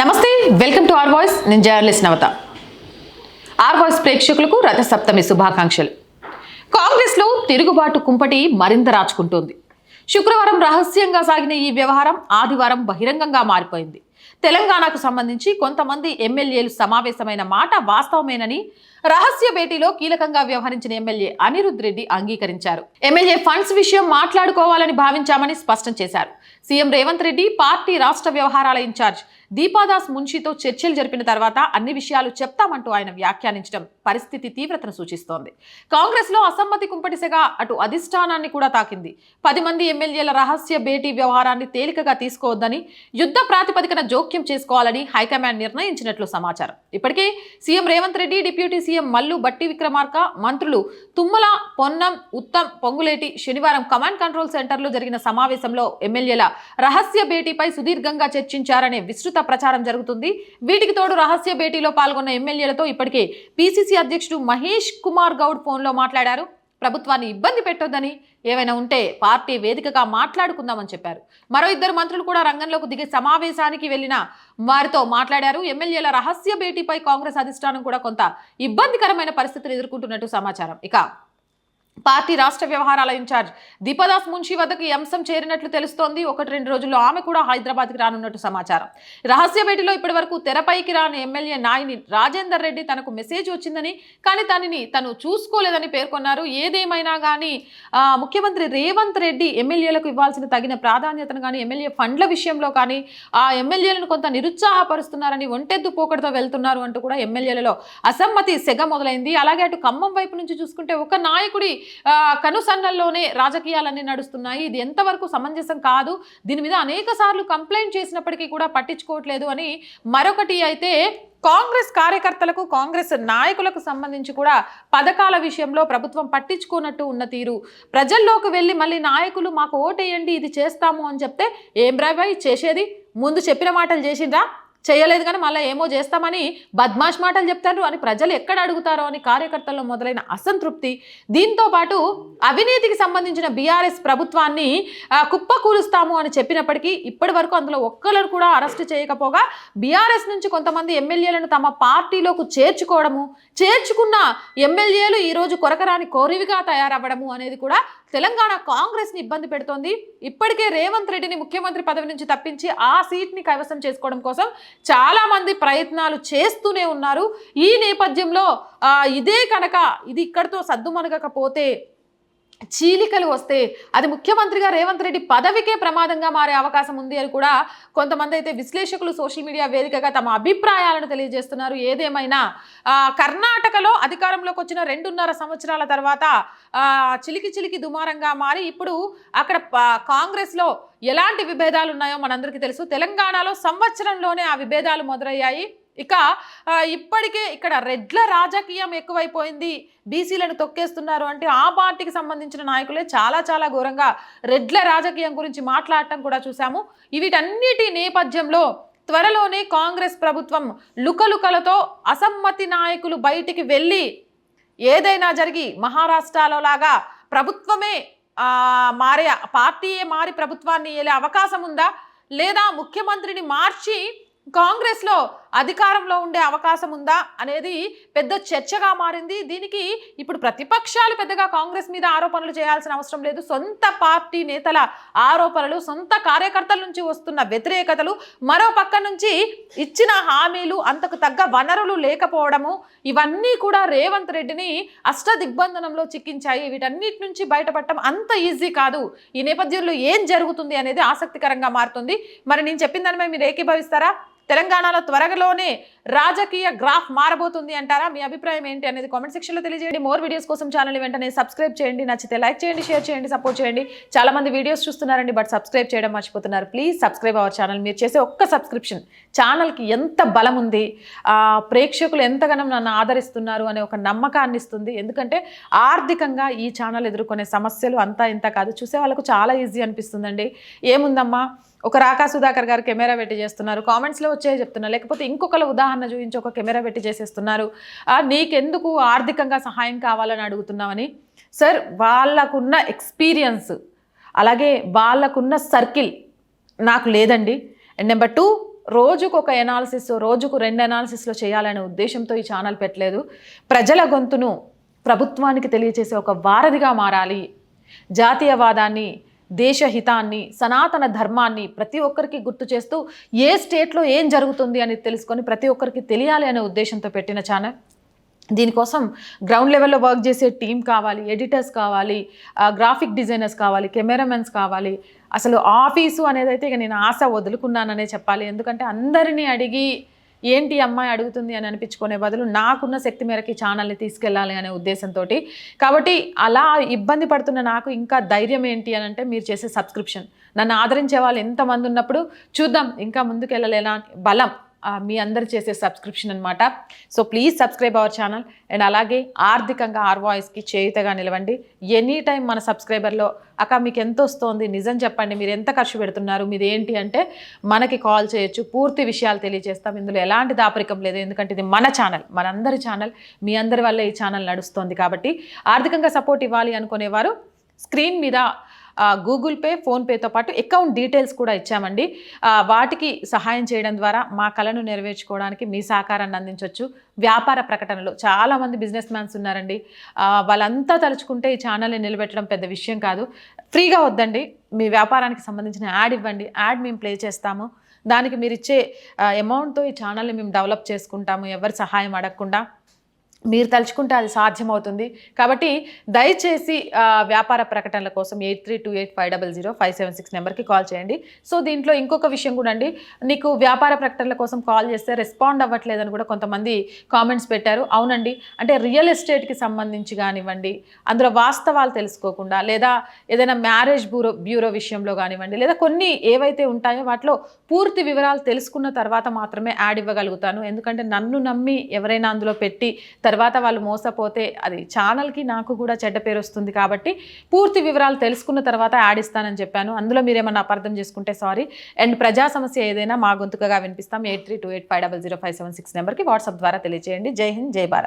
నమస్తే welcome to R voice. నేను journalist Navatha. R voice ప్రేక్షకులకు రథసప్తమి శుభాకాంక్షలు. కాంగ్రెస్లో తిరుగుబాటు కుంపటి మరింత రాచుకుంటోంది. శుక్రవారం రహస్యంగా సాగిన ఈ వ్యవహారం ఆదివారం బహిరంగంగా మారిపోయింది. తెలంగాణకు సంబంధించి కొంతమంది ఎమ్మెల్యేలు సమావేశమైన మాట వాస్తవమేనని రహస్య భేటీలో కీలకంగా వ్యవహరించిన ఎమ్మెల్యే అనిరుద్ రెడ్డి అంగీకరించారు. ఎమ్మెల్యే ఫండ్స్ విషయం మాట్లాడుకోవాలని భావించామని స్పష్టం చేశారు. సీఎం రేవంత్ రెడ్డి పార్టీ రాష్ట్ర వ్యవహారాల ఇన్ఛార్జ్ దీపాదాస్ మున్షితో చర్చలు జరిపిన తర్వాత అన్ని విషయాలు చెప్తామంటూ ఆయన వ్యాఖ్యానించడం పరిస్థితి తీవ్రతను సూచిస్తోంది. కాంగ్రెస్లో అసమ్మతి కుంపటిసగా అటు అధిష్టానాన్ని కూడా తాకింది. పది మంది ఎమ్మెల్యేల రహస్య భేటీ వ్యవహారాన్ని తేలికగా తీసుకోవద్దని యుద్ధ ప్రాతిపదికన జోక్యం చేసుకోవాలని హైకమాండ్ నిర్ణయించినట్లు సమాచారం. ఇప్పటికే CM Revanth Reddy deputy CM Mallu Bhatti Vikramarka మంత్రులు తుమ్మల పొన్నం ఉత్తమ్ పొంగులేటి శనివారం కమాండ్ కంట్రోల్ సెంటర్లో జరిగిన సమావేశంలో ఎమ్మెల్యేల రహస్య భేటీపై సుదీర్ఘంగా చర్చించారనే విస్తృత ప్రచారం జరుగుతుంది. వీటికి తోడు రహస్య భేటీలో పాల్గొన్న ఎమ్మెల్యేలతో ఇప్పటికే పీసీసీ అధ్యక్షుడు మహేష్ కుమార్ గౌడ్ ఫోన్లో మాట్లాడారు. ప్రభుత్వాన్ని ఇబ్బంది పెట్టొద్దని ఏమైనా ఉంటే పార్టీ వేదికగా మాట్లాడుకుందామని చెప్పారు. మరో ఇద్దరు మంత్రులు కూడా రంగంలోకి దిగి సమావేశానికి వెళ్ళిన వారితో మాట్లాడారు. ఎమ్మెల్యేల రహస్య భేటీపై కాంగ్రెస్ అధిష్టానం కూడా కొంత ఇబ్బందికరమైన పరిస్థితులు ఎదుర్కొంటున్నట్టు సమాచారం. ఇక పార్టీ రాష్ట్ర వ్యవహారాల ఇన్ఛార్జ్ దీపదాస్ మున్షి వద్దకు అంశం చేరినట్లు తెలుస్తోంది. ఒకటి రెండు రోజుల్లో ఆమె కూడా హైదరాబాద్కి రానున్నట్టు సమాచారం. రహస్య భేటీలో ఇప్పటి వరకు తెరపైకి రాని ఎమ్మెల్యే నాయని రాజేందర్ రెడ్డి తనకు మెసేజ్ వచ్చిందని కానీ తనని తను చూసుకోలేదని పేర్కొన్నారు. ఏదేమైనా కానీ ముఖ్యమంత్రి రేవంత్ రెడ్డి ఎమ్మెల్యేలకు ఇవ్వాల్సిన తగిన ప్రాధాన్యతను కానీ ఎమ్మెల్యే ఫండ్ల విషయంలో కానీ ఆ ఎమ్మెల్యేలను కొంత నిరుత్సాహపరుస్తున్నారని ఒంటెద్దు పోకడతో వెళ్తున్నారు అంటూ కూడా ఎమ్మెల్యేలలో అసమ్మతి సెగ మొదలైంది. అలాగే అటు ఖమ్మం వైపు నుంచి చూసుకుంటే ఒక నాయకుడి కనుసన్నల్లోనే రాజకీయాలన్నీ నడుస్తున్నాయి. ఇది ఎంతవరకు సమంజసం కాదు. దీని మీద అనేక సార్లు కంప్లైంట్ చేసినప్పటికీ కూడా పట్టించుకోవట్లేదు అని మరొకటి అయితే కాంగ్రెస్ కార్యకర్తలకు కాంగ్రెస్ నాయకులకు సంబంధించి కూడా పథకాల విషయంలో ప్రభుత్వం పట్టించుకోనట్టు ఉన్న తీరు. ప్రజల్లోకి వెళ్ళి మళ్ళీ నాయకులు మాకు ఓటేయండి ఇది చేస్తాము అని చెప్తే ఏం రాబాయ్ చేసేది? ముందు చెప్పిన మాటలు చేసిండ్రా? చేయలేదు కానీ మళ్ళీ ఏమో చేస్తామని బద్మాష్ మాటలు చెప్తారు అని ప్రజలు ఎక్కడ అడుగుతారో అని కార్యకర్తల్లో మొదలైన అసంతృప్తి. దీంతో పాటు అవినీతికి సంబంధించిన బీఆర్ఎస్ ప్రభుత్వాన్ని కుప్పకూలుస్తాము అని చెప్పినప్పటికీ ఇప్పటి వరకు అందులో ఒక్కరు కూడా అరెస్ట్ చేయకపోగా బీఆర్ఎస్ నుంచి కొంతమంది ఎమ్మెల్యేలను తమ పార్టీలోకి చేర్చుకోవడము చేర్చుకున్న ఎమ్మెల్యేలు ఈరోజు కొరకరాని కోరివిగా తయారవ్వడము అనేది కూడా తెలంగాణ కాంగ్రెస్ని ఇబ్బంది పెడుతోంది. ఇప్పటికే రేవంత్ రెడ్డిని ముఖ్యమంత్రి పదవి నుంచి తప్పించి ఆ సీట్ని కైవసం చేసుకోవడం కోసం చాలామంది ప్రయత్నాలు చేస్తూనే ఉన్నారు. ఈ నేపథ్యంలో ఇదే కనుక ఇది ఇక్కడితో సర్దుమనగకపోతే చీలికలు వస్తే అది ముఖ్యమంత్రిగా రేవంత్ రెడ్డి పదవికే ప్రమాదంగా మారే అవకాశం ఉంది అని కూడా కొంతమంది అయితే విశ్లేషకులు సోషల్ మీడియా వేదికగా తమ అభిప్రాయాలను తెలియజేస్తున్నారు. ఏదేమైనా కర్ణాటకలో అధికారంలోకి వచ్చిన రెండున్నర సంవత్సరాల తర్వాత చిలికి చిలికి దుమారంగా మారి ఇప్పుడు అక్కడ కాంగ్రెస్లో ఎలాంటి విభేదాలు ఉన్నాయో మనందరికీ తెలుసు. తెలంగాణలో సంవత్సరంలోనే ఆ విభేదాలు మొదలయ్యాయి. ఇక ఇప్పటికే ఇక్కడ రెడ్ల రాజకీయం ఎక్కువైపోయింది. బీసీలను తొక్కేస్తున్నారు అంటే ఆ పార్టీకి సంబంధించిన నాయకులే చాలా చాలా ఘోరంగా రెడ్ల రాజకీయం గురించి మాట్లాడటం కూడా చూసాము వీటన్నిటి నేపథ్యంలో త్వరలోనే కాంగ్రెస్ ప్రభుత్వం లుకలుకలతో అసమ్మతి నాయకులు బయటికి వెళ్ళి ఏదైనా జరిగి మహారాష్ట్రలో లాగా ప్రభుత్వమే మారే పార్టీయే మారి ప్రభుత్వాన్ని వెళ్ళే అవకాశం ఉందా? లేదా ముఖ్యమంత్రిని మార్చి కాంగ్రెస్లో అధికారంలో ఉండే అవకాశం ఉందా అనేది పెద్ద చర్చగా మారింది. దీనికి ఇప్పుడు ప్రతిపక్షాలు పెద్దగా కాంగ్రెస్ మీద ఆరోపణలు చేయాల్సిన అవసరం లేదు. సొంత పార్టీ నేతల ఆరోపణలు సొంత కార్యకర్తల నుంచి వస్తున్న వ్యతిరేకతలు మరో పక్క నుంచి ఇచ్చిన హామీలు అంతకు తగ్గ వనరులు లేకపోవడము ఇవన్నీ కూడా రేవంత్ రెడ్డిని అష్ట దిగ్బంధనంలో చిక్కించాయి. వీటన్నిటి నుంచి బయటపడటం అంత ఈజీ కాదు. ఈ నేపథ్యంలో ఏం జరుగుతుంది అనేది ఆసక్తికరంగా మారుతుంది. మరి నేను చెప్పిన దానిపై మీరు ఏకీభవిస్తారా? తెలంగాణలో త్వరలోనే రాజకీయ గ్రాఫ్ మారబోతుంది అంటారా? మీ అభిప్రాయం ఏంటి అనేది కామెంట్ సెక్షన్లో తెలియజేయండి. మోర్ వీడియోస్ కోసం ఛానల్ వెంటనే సబ్స్క్రైబ్ చేయండి. నచ్చితే లైక్ చేయండి షేర్ చేయండి సపోర్ట్ చేయండి. చాలా మంది వీడియోస్ చూస్తున్నారండి బట్ సబ్స్క్రైబ్ చేయడం మర్చిపోతున్నారు. ప్లీజ్ సబ్స్క్రైబ్ అవర్ ఛానల్ మీరు చేసే ఒక్క సబ్స్క్రిప్షన్ ఛానల్కి ఎంత బలం ఉంది ప్రేక్షకులు ఎంతగానో నన్ను ఆదరిస్తున్నారు అనే ఒక నమ్మకాన్ని ఇస్తుంది. ఎందుకంటే ఆర్థికంగా ఈ ఛానల్ ఎదుర్కొనే సమస్యలు అంతా ఇంత కాదు. చూసే వాళ్ళకు చాలా ఈజీ అనిపిస్తుందండి. ఏముందమ్మా? ఒక రాకా సుధాకర్ గారు కెమెరా పెట్టి చేస్తున్నారు. కామెంట్స్లో వచ్చే చెప్తున్నారు లేకపోతే ఇంకొకరు ఉదాహరణ చూపించి ఒక కెమెరా పెట్టి చేసేస్తున్నారు. నీకెందుకు ఆర్థికంగా సహాయం కావాలని అడుగుతున్నామని సార్ వాళ్ళకున్న ఎక్స్పీరియన్స్ అలాగే వాళ్ళకున్న సర్కిల్ నాకు లేదండి. అండ్ నెంబర్ టూ రోజుకు ఒక ఎనాలిసిస్ రోజుకు రెండు ఎనాలిసిస్లో చేయాలనే ఉద్దేశంతో ఈ ఛానల్ పెట్టలేదు. ప్రజల గొంతును ప్రభుత్వానికి తెలియచేసే ఒక వారధిగా మారాలి. జాతీయవాదాన్ని దేశహితాన్ని సనాతన ధర్మాన్ని ప్రతి ఒక్కరికి గుర్తు చేస్తూ ఏ స్టేట్లో ఏం జరుగుతుంది అని తెలుసుకొని ప్రతి ఒక్కరికి తెలియాలి అనే ఉద్దేశంతో పెట్టిన ఛానల్. దీనికోసం గ్రౌండ్ లెవెల్లో వర్క్ చేసే టీం కావాలి ఎడిటర్స్ కావాలి గ్రాఫిక్ డిజైనర్స్ కావాలి కెమెరామెన్స్ కావాలి. అసలు ఆఫీసు అనేది అయితే ఇక నేను ఆశ వదులుకున్నాననే చెప్పాలి. ఎందుకంటే అందరినీ అడిగి ఏంటి అమ్మాయి అడుగుతుంది అని అనిపించుకునే బదులు నాకున్న శక్తి మేరకి ఛానల్ని తీసుకెళ్ళాలి అనే ఉద్దేశంతో కాబట్టి అలా ఇబ్బంది పడుతున్న నాకు ఇంకా ధైర్యం ఏంటి అని అంటే మీరు చేసే సబ్స్క్రిప్షన్ నన్ను ఆదరించే వాళ్ళు ఎంతమంది ఉన్నప్పుడు చూద్దాం ఇంకా ముందుకెళ్ళలేనా అని బలం. మీ అందరు చేసే సబ్స్క్రిప్షన్ అనమాట so please subscribe our channel. And అలాగే ఆర్థికంగా ఆర్ వాయిస్కి చేయుతగా నిలవండి. ఎనీ టైం మన సబ్స్క్రైబర్లో అక్క మీకు ఎంత వస్తుంది? నిజం చెప్పండి. మీరు ఎంత ఖర్చు పెడుతున్నారు? మీది ఏంటి? అంటే మనకి కాల్ చేయొచ్చు. పూర్తి విషయాలు తెలియజేస్తాం. ఇందులో ఎలాంటి దాపరికం లేదు. ఎందుకంటే ఇది మన ఛానల్ మనందరి ఛానల్. మీ అందరి వల్ల ఈ ఛానల్ నడుస్తుంది కాబట్టి ఆర్థికంగా సపోర్ట్ ఇవ్వాలి అనుకునేవారు స్క్రీన్ మీద గూగుల్ పే ఫోన్పేతో పాటు అకౌంట్ డీటెయిల్స్ కూడా ఇచ్చామండి. వాటికి సహాయం చేయడం ద్వారా మా కళను నెరవేర్చుకోవడానికి మీ సహకారాన్ని అందించవచ్చు వ్యాపార ప్రకటనలు చాలామంది బిజినెస్ మ్యాన్స్ ఉన్నారండి. వాళ్ళంతా తలుచుకుంటే ఈ ఛానల్ని నిలబెట్టడం పెద్ద విషయం కాదు. ఫ్రీగా వద్దండి. మీ వ్యాపారానికి సంబంధించిన యాడ్ ఇవ్వండి. యాడ్ మేము ప్లే చేస్తాము. దానికి మీరు ఇచ్చే అమౌంట్తో ఈ ఛానల్ని మేము డెవలప్ చేసుకుంటాము. ఎవరి సహాయం అడగకుండా. మీరు తలుచుకుంటే అది సాధ్యమవుతుంది. కాబట్టి దయచేసి వ్యాపార ప్రకటనల కోసం eight three two eight five double zero five seven six నెంబర్కి కాల్ చేయండి. సో దీంట్లో ఇంకొక విషయం కూడా అండి. నీకు వ్యాపార ప్రకటనల కోసం కాల్ చేస్తే రెస్పాండ్ అవ్వట్లేదని కూడా కొంతమంది కామెంట్స్ పెట్టారు. అవునండి. అంటే రియల్ ఎస్టేట్కి సంబంధించి కానివ్వండి అందులో వాస్తవాలు తెలుసుకోకుండా లేదా ఏదైనా మ్యారేజ్ బ్యూరో బ్యూరో విషయంలో కానివ్వండి లేదా కొన్ని ఏవైతే ఉంటాయో వాటిలో పూర్తి వివరాలు తెలుసుకున్న తర్వాత మాత్రమే యాడ్ ఇవ్వగలుగుతాను. ఎందుకంటే నన్ను నమ్మి ఎవరైనా అందులో పెట్టి తర్వాత వాళ్ళు మోసపోతే అది ఛానల్కి నాకు కూడా చెడ్డ పేరు వస్తుంది కాబట్టి పూర్తి వివరాలు తెలుసుకున్న తర్వాత యాడ్ ఇస్తానని చెప్పాను. అందులో మీరు ఏమన్నా అపార్థం చేసుకుంటే సారీ. అండ్ ప్రజా సమస్య ఏదైనా మా గొంతుకగా వినిపిస్తాం. Eight three two eight five double zero five seven six నెంబర్కి వాట్సాప్ ద్వారా తెలియజేయండి జై హింద్ జై భారత్.